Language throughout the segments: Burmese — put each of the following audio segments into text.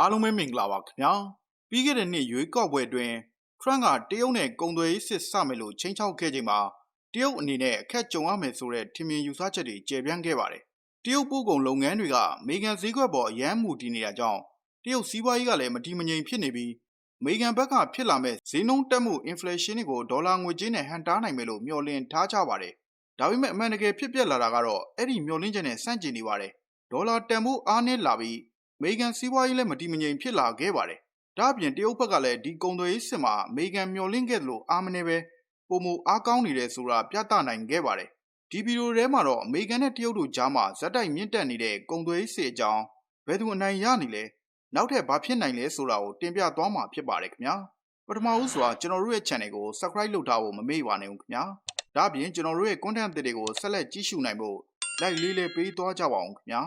အားလုံးပဲမင်္ဂလာပါခင်ဗျာပြီးခဲ့တဲ့နှစ်ရွေးကောက်ပွဲအတွင်းထရန့်ကတရုတ်နဲ့ကုန်သွယ်ရေးစစ်စမယ်လို့ချိန်ချောက်ခဲ့ချိန်မှာတရုတ်အနေနဲ့အခက်ကြုံရမယ်ဆိုတဲ့ထင်မြင်ယူဆချက်တွေကျေပြန့်ခဲ့ပါတယ်တရုတ်ပို့ကုန်လုပ်ငန်းတွေကမေဂန်ဈေးကွက်ပေါ်အရန်မူတည်နေတာကြောင့်တရုတ်စီးပွားရေးကလည်းမတည်မငြိမ်ဖြစ်နေပြီးအမေရိကန်ဘက်ကဖြစ်လာမဲ့ဈေးနှုန်းတက်မှု inflation တွေကိုဒေါ်လာငွေကြေးနဲ့ဟန်တားနိုင်မယ်လို့မျှော်လင့်ထားကြပါတယ်။ဒါပေမဲ့အမှန်တကယ်ဖြစ်ပျက်လာတာကတော့အဲ့ဒီမျှော်လင့်ချက်နဲ့ဆန့်ကျင်နေပါတယ်။ဒေါ်လာတန်ဖိုးအားနည်းလာပြီး အမေရိကန်စီးပွားရေးလည်းမတည်မငြိမ်ဖြစ်လာခဲ့ပါတယ်။ဒါ့အပြင်တရုတ်ဘက်ကလည်းဒီကုန်သွယ်ရေးစစ်မှာအမေရိကန်မျှော်လင့်ခဲ့သလိုအားမနေပဲပုံမအားကောင်းနေတယ်ဆိုတာပြသနိုင်ခဲ့ပါတယ်။ဒီဗီဒီယိုထဲမှာတော့အမေရိကန်နဲ့တရုတ်တို့ကြားမှာဇက်တိုက်မြင့်တက်နေတဲ့ကုန်သွယ်ရေးစစ်အကြောင်းဘယ်သူအနိုင်ရနေလဲနောက်ထပ်ဘာဖြစ်နိုင်လဲဆိုတာကိုတင်ပြသွားမှာဖြစ်ပါတယ်ခင်ဗျာပထမဦးစွာကျွန်တော်တို့ရဲ့ channel ကို subscribe လုပ်ထားဖို့မမေ့ပါနဲ့ဦးခင်ဗျာဒါ့အပြင်ကျွန်တော်တို့ရဲ့ content အသစ်တွေကိုဆက်လက်ကြည့်ရှုနိုင်ဖို့ like လေးလေးပေးသွားကြပါအောင်ခင်ဗျာ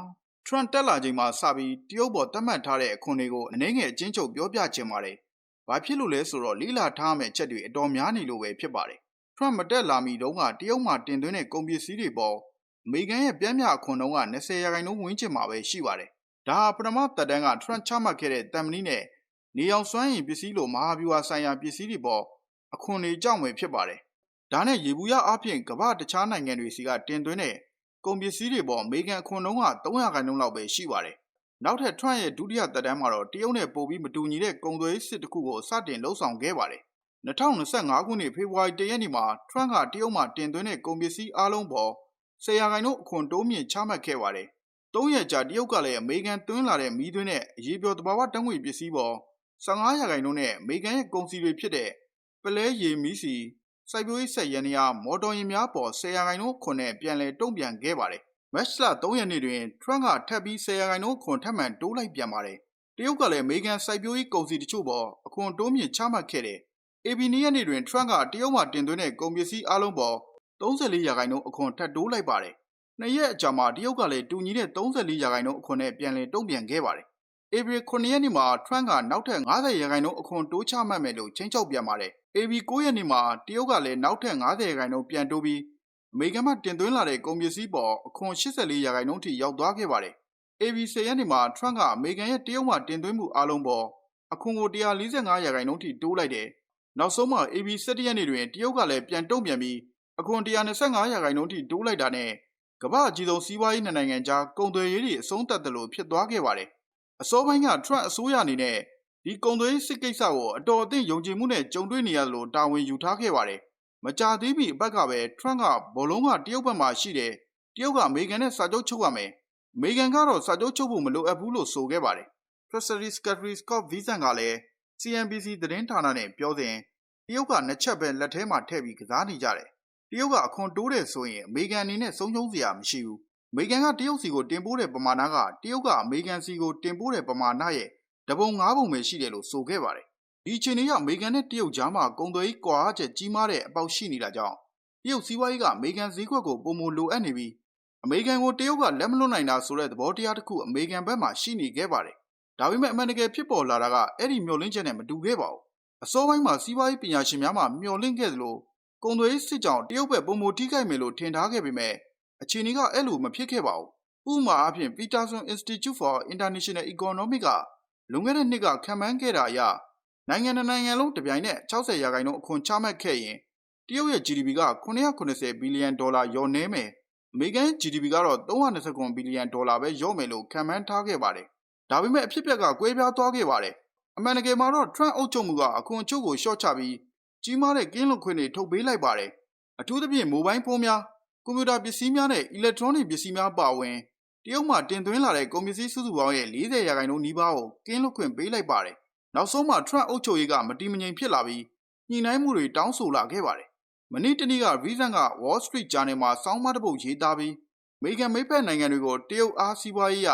Trump တက်လာချိန်မှာစပြီးတရုတ်ပေါ်တတ်မှတ်ထားတဲ့အခွန်တွေကိုအနေငယ်အချင်းချုပ်ပြောပြခြင်းပါတယ်ဘာဖြစ်လို့လဲဆိုတော့လိလာထားမယ့်ချက်တွေအတော်များနေလို့ပဲဖြစ်ပါတယ် Trump မတက်လာမီတုန်းကတရုတ်မှာတင်သွင်းတဲ့ကုန်ပစ္စည်းတွေပေါ်အမေရိကန်ရဲ့ပြင်းပြအခွန်တုံးက20ရာခိုင်နှုန်းဝန်းကျင်မှာပဲရှိပါတယ်ဒါဟာပထမသက်တမ်းက Trump ချမှတ်ခဲ့တဲ့တမ်မနီနဲ့နေအောင်စွမ်းရင်ပစ္စည်းလိုမဟာဗျူဟာဆိုင်ရာပစ္စည်းတွေပေါ်အခွန်တွေကြောက်မယ်ဖြစ်ပါတယ်။ဒါနဲ့ရေဘူးရအပြင်ကမ္ဘာတခြားနိုင်ငံတွေစီကတင်သွင်းတဲ့ ကုန်ပစ္စည်းတွေပေါ်အမေရိကန်အခွန်နှုန်းက300ခိုင်နှုန်းလောက်ပဲရှိပါတယ်။နောက်ထပ် Trump ရဲ့ဒုတိယသက်တမ်းမှာတော့တရုတ်နဲ့ပိုပြီးမတူညီတဲ့ကုန်သွယ်ရေးစစ်တစ်ခုကိုစတင်လှုပ်ဆောင်ခဲ့ပါတယ်။2025ခုနှစ်ဖေဖော်ဝါရီလရက်နေ့မှာ Trump ကတရုတ်မှာတင်သွင်းတဲ့ကုန်ပစ္စည်းအလုံးပေါ်ဆရာခိုင်နှုန်းအခွန်တိုးမြင့်ချမှတ်ခဲ့ပါတယ်။၃ရက်ကြာတရုတ်ကလည်းအမေရိကန်သွင်းလာတဲ့မီးသွင်းတဲ့အရေးပြောတဘာဝတံငွေပစ္စည်းပေါ်15ရာခိုင်နှုန်းနဲ့အမေရိကန်ရဲ့ကုန်စည်တွေဖြစ်တဲ့ပလဲရေမီးစီ စိုက်ပျိုးရေးဆက်ရန်ရာမော်တော်ယာဉ်များပေါ်10ရာခိုင်နှုန်းခွန်နဲ့ပြန်လည်တုံ့ပြန်ခဲ့ပါတယ်။မတ်လ3ရက်နေ့တွင်ထရန့်ကထပ်ပြီး10ရာခိုင်နှုန်းခွန်ထပ်မံတိုးလိုက်ပြန်ပါတယ်။တရုတ်ကလည်းအမေရိကန်စိုက်ပျိုးရေးကုန်စည်တချို့ပေါ်အခွန်တိုးမြင့်ချမှတ်ခဲ့တဲ့ AB နေ့ရက်နေ့တွင်ထရန့်ကတရုတ်မှတင်သွင်းတဲ့ကုန်ပစ္စည်းအလုံးပေါ်34ရာခိုင်နှုန်းအခွန်ထပ်တိုးလိုက်ပါတယ်။နှစ်ရက်အကြာမှာတရုတ်ကလည်းတူညီတဲ့34ရာခိုင်နှုန်းအခွန်နဲ့ပြန်လည်တုံ့ပြန်ခဲ့ပါတယ်။ AB 9ရက်နေ့မှာ Trump က နောက်ထပ်90ရာခိုင်နှုန်းအခွန်တိုးချမှတ်မယ်လို့ချင်းချောက်ပြန်ပါတယ်။ AB 9ရက်နေ့မှာ တရုတ်ကလည်း နောက်ထပ်90ရာခိုင်နှုန်းပြန်တိုးပြီး အမေရိကန်မှ တင်သွင်းလာတဲ့ ကုန်ပစ္စည်းပေါ် အခွန်84ရာခိုင်နှုန်းထိ ရောက်သွားခဲ့ပါတယ်။ AB 10ရက်နေ့မှာ Trump က အမေရိကန်ရဲ့ တရုတ်မှတင်သွင်းမှုအလုံးပေါ် အခွန်ကို145ရာခိုင်နှုန်းထိ တိုးလိုက်တယ်။နောက်ဆုံးမှာ AB 17ရက်နေ့တွင် တရုတ်ကလည်း ပြန်တုံ့ပြန်ပြီး အခွန်125ရာခိုင်နှုန်းထိ တိုးလိုက်တာနဲ့ ကမ္ဘာအကြီးဆုံး စီးပွားရေးနိုင်ငံကြား ကုန်သွယ်ရေးတွေ အဆုံးသတ်တယ်လို့ဖြစ်သွားခဲ့ပါတယ်။ အစောပိုင်းက Trump အစိုးရအနေနဲ့ ဒီကုန်သွယ်ရေးစစ်ကိစ္စကို အတော်အသင့်ယုံကြည်မှုနဲ့ ကြုံတွေ့နေရလို့တာဝန်ယူထားခဲ့ပါတယ်။မကြာသေးမီအပတ်ကပဲ Trump က ဘောလုံးက တရုတ်ဘက်မှာရှိတယ်။တရုတ်က အမေရိကန်နဲ့ စာချုပ်ချုပ်ရမယ်။အမေရိကန်ကတော့ စာချုပ်ချုပ်ဖို့ မလိုအပ်ဘူးလို့ ဆိုခဲ့ပါတယ်။ Treasury Secretary Scott Bessent ကလည်း CNBC သတင်းဌာနနဲ့ပြောစဉ် တရုတ်က နှစ်ချက်ပဲ လက်ထဲမှာထည့်ပြီး ကစားနေကြတယ်။တရုတ်က အခွန်တိုးတယ်ဆိုရင် အမေရိကန်အနေနဲ့ ဆုံးရှုံးစရာမရှိဘူး။ အမေရိကန်ကတရုတ်စီကိုတင်ပို့တဲ့ပမာဏကတရုတ်ကအမေရိကန်စီကိုတင်ပို့တဲ့ပမာဏရဲ့တပုံ၅ပုံပဲရှိတယ်လို့ဆိုခဲ့ပါတယ်။ဒီအချိန်တွေကအမေရိကန်နဲ့တရုတ်ကြားမှာကုန်သွယ်ရေးကွာဟချက်ကြီးမားတဲ့အပေါက်ရှိနေတာကြောင့်တရုတ်စီးပွားရေးကအမေရိကန်ဈေးကွက်ကိုပုံမလိုအပ်နေပြီးအမေရိကန်ကိုတရုတ်ကလက်မလွတ်နိုင်တာဆိုတဲ့သဘောတရားတစ်ခုအမေရိကန်ဘက်မှာရှိနေခဲ့ပါတယ်။ဒါပေမဲ့အမှန်တကယ်ဖြစ်ပေါ်လာတာကအဲ့ဒီမျှော်လင့်ချက်နဲ့မတူခဲ့ပါဘူး။အစောပိုင်းမှာစီးပွားရေးပညာရှင်များမှမျှော်လင့်ခဲ့သလိုကုန်သွယ်ရေးစစ်ကြောင်တရုတ်ဘက်ပုံမထိခိုက်မယ်လို့ထင်ထားခဲ့ပေမဲ့ အခြေအနေကအဲ့လိုမဖြစ်ခဲ့ပါဘူး။ဥပမာအဖြစ် Peterson Institute for International Economics ကလွန်ခဲ့တဲ့နှစ်ကခံမှန်းခဲ့တာအရနိုင်ငံနိုင်ငံလုံးတပြိုင်နက်60ရာခိုင်နှုန်းအခွန်ချမှတ်ခဲ့ရင်တရုတ်ရဲ့ GDP က980ဘီလီယံဒေါ်လာလျော့နည်းမယ်။အမေရိကန် GDP ကတော့329ဘီလီယံဒေါ်လာပဲလျော့မယ်လို့ခံမှန်းထားခဲ့ပါတယ်။ဒါပေမဲ့အဖြစ်အပျက်ကကွဲပြားသွားခဲ့ပါတယ်။အမှန်တကယ်မှာတော့ Trump အုပ်ချုပ်မှုကအခွန်ချုပ်ကိုရှော့ချပြီးကြီးမားတဲ့ကင်းလွတ်ခွင့်တွေထုတ်ပေးလိုက်ပါတယ်။အထူးသဖြင့်မိုဘိုင်းဖုန်းများ ကွန်ပျူတာပစ္စည်းများနဲ့ electronic ပစ္စည်းများပါဝင်တရုတ်မှတင်သွင်းလာတဲ့ကုန်ပစ္စည်းစုစုပေါင်းရဲ့40ရာခိုင်နှုန်းနီးပါးကိုကင်းလွတ်ခွင့်ပေးလိုက်ပါတယ်။နောက်ဆုံးမှာ Trump အုပ်ချုပ်ရေးကမတည်မငြိမ်ဖြစ်လာပြီးညှိနှိုင်းမှုတွေတောင်းဆိုလာခဲ့ပါတယ်။မနေ့တနေ့က Reason က Wall Street Journal မှာစောင်းမတစ်ပုဒ်ရေးသားပြီးအမေရိကန်မိဖက်နိုင်ငံတွေကိုတရုတ်အားစီးပွားရေးရ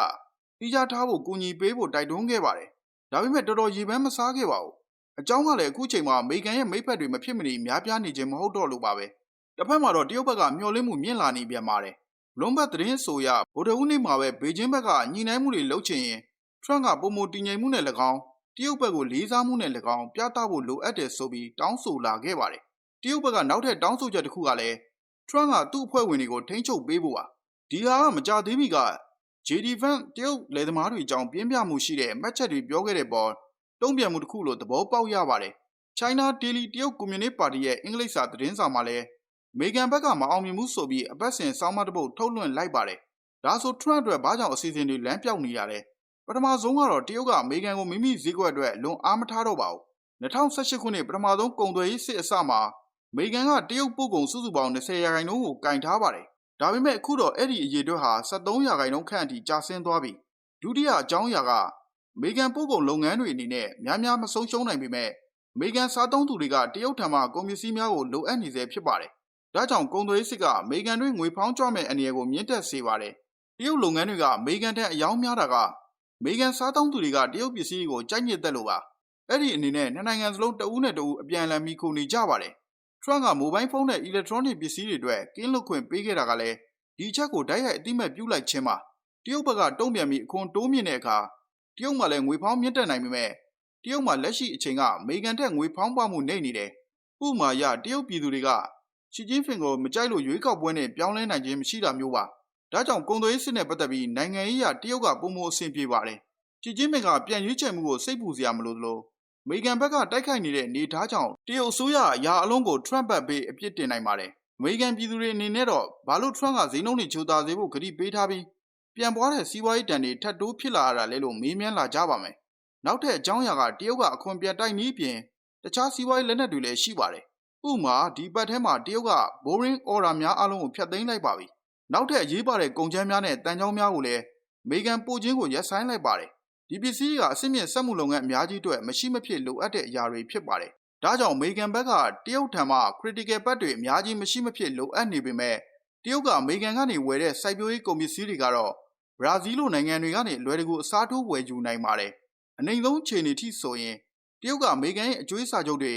ပြီးကြထားဖို့ကူညီပေးဖို့တိုက်တွန်းခဲ့ပါတယ်။ဒါပေမဲ့တော်တော်ရေပန်းမစားခဲ့ပါဘူး။အကြောင်းကလည်းအခုချိန်မှာအမေရိကန်ရဲ့မိဖက်တွေမဖြစ်မနေများပြားနေခြင်းမဟုတ်တော့လို့ပါပဲ။ တစ်ဖက်မှာတော့တရုတ်ဘက်ကမျှော်လင့်မှုမြင့်လာနေပြန်ပါတယ်။လွန်ဘတ်သတင်းဆိုရဗိုလ်တဦးနေ့မှာပဲဘေကျင်းဘက်ကညှိနှိုင်းမှုတွေလုပ်ချင်ရင်ထရန့်ကပုံမတည်ငြိမ်မှုနဲ့၎င်းတရုတ်ဘက်ကိုလေးစားမှုနဲ့၎င်းပြသဖို့လိုအပ်တယ်ဆိုပြီးတောင်းဆိုလာခဲ့ပါတယ်။တရုတ်ဘက်ကနောက်ထပ်တောင်းဆိုချက်တစ်ခုကလည်းထရန့်ကသူ့အဖွဲ့ဝင်တွေကိုထိန်းချုပ်ပေးဖို့ပါ။ဒီဟာကမကြသေးမီက JD Van တရုတ်လယ်သမားတွေအကြောင်းပြင်းပြမှုရှိတဲ့မှတ်ချက်တွေပြောခဲ့တဲ့ပေါ်တုံ့ပြန်မှုတစ်ခုလို့သဘောပေါက်ရပါတယ်။ China Daily တရုတ်ကွန်မြူနစ်ပါတီရဲ့အင်္ဂလိပ်စာသတင်းစာမှာလည်းအ မေရိကန်ဘက်ကမအောင်မြင်မှုဆိုပြီးအပတ်စဉ်စောင်းမတစ်ပုတ်ထုတ်လွှင့်လိုက်ပါတယ်။ဒါဆို Trump အတွက်ဘာကြောင့်အစီအစဉ်တွေလမ်းပြောက်နေရလဲ။ပထမဆုံးကတော့တရုတ်ကအမေရိကန်ကိုမိမိဈေးကွက်အတွက်လွန်အားမထားတော့ပါဘူး။2018ခုနှစ်ပထမဆုံးကုန်သွယ်ရေးစစ်အစမှာအမေရိကန်ကတရုတ်ပို့ကုန်စုစုပေါင်း20ရာခိုင်နှုန်းကိုကင်ထားပါတယ်။ဒါပေမဲ့အခုတော့အဲ့ဒီအရေးအတွက်ဟာ73ရာခိုင်နှုန်းခန့်အထိကျဆင်းသွားပြီ။ဒုတိယအကြောင်းအရာကအမေရိကန်ပို့ကုန်လုပ်ငန်းတွေအနေနဲ့များများမဆုံးရှုံးနိုင်ပေမဲ့အမေရိကန်စားသုံးသူတွေကတရုတ်ထံမှကုန်ပစ္စည်းများကိုလိုအပ်နေစေဖြစ်ပါတယ်။ ဒါကြောင့်ကုန်သွယ်ရေးစစ်ကအမေရိကန်တွေငွေဖောင်းကြွမဲ့အနေအကိုမြင့်တက်စေပါတယ်။တရုတ်လုပ်ငန်းတွေကအမေရိကန်ထက်အယောင်းများတာကအမေရိကန်စားသုံးသူတွေကတရုတ်ပစ္စည်းတွေကိုကြိုက်ညစ်သက်လို့ပါ။အဲ့ဒီအနေနဲ့နှစ်နိုင်ငံစလုံးတဦးနဲ့တဦးအပြန်အလှန်မိခိုနေကြပါတယ်။ Trump ကမိုဘိုင်းဖုန်းနဲ့ electronic ပစ္စည်းတွေအတွက်ကင်းလွတ်ခွင့်ပေးခဲ့တာကလည်းဒီချက်ကိုတိုက်ရိုက်အတိမတ်ပြုလိုက်ခြင်းပါ။တရုတ်ဘက်ကတုံ့ပြန်ပြီးအခွန်တိုးမြင့်တဲ့အခါတရုတ်မှလည်းငွေဖောင်းမြင့်တက်နိုင်ပေမဲ့တရုတ်မှာလက်ရှိအချိန်ကအမေရိကန်ထက်ငွေဖောင်းပွားမှုနေနေတယ်။ဥပမာရတရုတ်ပြည်သူတွေက ရှီကျင်းဖင်ကိုမကြိုက်လို့ရွေးကောက်ပွဲနဲ့ပြောင်းလဲနိုင်ခြင်းမရှိတာမျိုးပါ။ဒါကြောင့်ကုန်သွယ်ရေးစစ်နဲ့ပတ်သက်ပြီးနိုင်ငံရေးအရတရုတ်ကပုံမအဆင်ပြေပါတယ်။ရှီကျင်းဖင်ကပြန်ရွေးချယ်မှုကိုစိတ်ပူစရာမလိုသလိုအမေရိကန်ဘက်ကတိုက်ခိုက်နေတဲ့နေသားကြောင့်တရုတ်အစိုးရအရာအလုံးကို Trump ဘက်ပေးအပြစ်တင်နိုင်ပါတယ်။အမေရိကန်ပြည်သူတွေအနေနဲ့တော့ဘာလို့ Trump ကဈေးနှုန်းတွေချိုးသားစေဖို့ကတိပေးထားပြီးပြန်ပွားတဲ့စီးပွားရေးတန်တွေထပ်တိုးဖြစ်လာရတာလဲလို့မေးမြန်းလာကြပါမယ်။နောက်ထပ်အကြောင်းအရာကတရုတ်ကအခွန်ပြန်တိုက်နည်းပြင်တခြားစီးပွားရေးလက်နက်တွေလည်းရှိပါတယ်။ ဥပမာဒီပတ်ထဲမှာတရုတ်က boring order များအလုံးကိုဖျက်သိမ်းလိုက်ပါပြီ။နောက်ထပ်အရေးပါတဲ့ကုန်ကျန်းများနဲ့တန်ကြောင်းများကိုလည်းအမေရိကန်ပို့ခြင်းကိုရပ်ဆိုင်းလိုက်ပါတယ်။ဒီပစ္စည်းကအစ်စ်မြင့်စက်မှုလုပ်ငန်းအများကြီးအတွက်မရှိမဖြစ်လိုအပ်တဲ့အရာတွေဖြစ်ပါတယ်။ဒါကြောင့်အမေရိကန်ဘက်ကတရုတ်ထံမှ critical ဘတ်တွေအများကြီးမရှိမဖြစ်လိုအပ်နေပေမဲ့တရုတ်ကအမေရိကန်ကနေဝယ်တဲ့စိုက်ပျိုးရေးကုန်ပစ္စည်းတွေကတော့ဘရာဇီးလိုနိုင်ငံတွေကနေလွယ်တကူအစားထိုးဝယ်ယူနိုင်ပါတယ်။အနိုင်ဆုံးခြေနေထိဆိုရင်တရုတ်ကအမေရိကန်ရဲ့အကျွေးစာချုပ်တွေ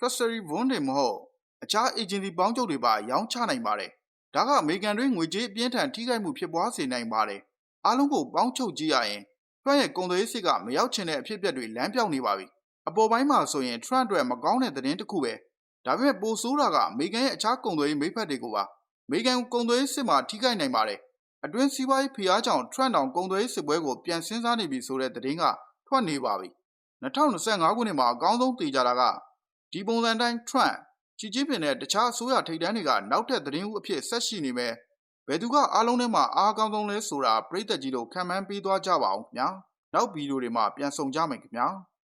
Treasury Bond တွေမဟုတ်အခြား agency ပေါင်းချုပ်တွေပါရောင်းချနိုင်ပါတယ်။ဒါကအမေရိကန်တွေငွေကြေးအပြင်းထန်ထိခိုက်မှုဖြစ်ပွားစေနိုင်ပါတယ်။အားလုံးကိုပေါင်းချုပ်ကြည့်ရရင် Trump ရဲ့ကုန်သွယ်ရေးစစ်ကမရောက်ချင်တဲ့အဖြစ်အပျက်တွေလမ်းပြောင်းနေပါပြီ။အပေါ်ပိုင်းမှာဆိုရင် Trump အတွက်မကောင်းတဲ့သတင်းတစ်ခုပဲ။ဒါပေမဲ့ပိုဆိုးတာကအမေရိကန်ရဲ့အခြားကုန်သွယ်ရေးမိဖက်တွေကိုပါအမေရိကန်ကုန်သွယ်ရေးစစ်မှာထိခိုက်နိုင်ပါတယ်။အတွင်းစီးပွားရေးဖိအားကြောင့် Trump တောင်ကုန်သွယ်ရေးစစ်ပွဲကိုပြန်ဆင်းစားနေပြီဆိုတဲ့သတင်းကထွက်နေပါပြီ။2025ခုနှစ်မှာအကောင်းဆုံးတည်ကြတာက ဒီပုံစံတိုင်း Trump ချီကျင်းပင်တဲ့တခြားအစိုးရထိပ်တန်းတွေကနောက်ထပ်သတင်းဦးအဖြစ်ဆက်ရှိနေမယ်။ဘယ်သူကအားလုံးထဲမှာအားအကောင်းဆုံးလဲဆိုတာပြည်သက်ကြီးတို့ခံမှန်းပေးသွားကြပါအောင်ခင်ဗျာ။နောက်ဗီဒီယိုတွေမှာပြန်ဆောင်ကြမယ်ခင်ဗျာ။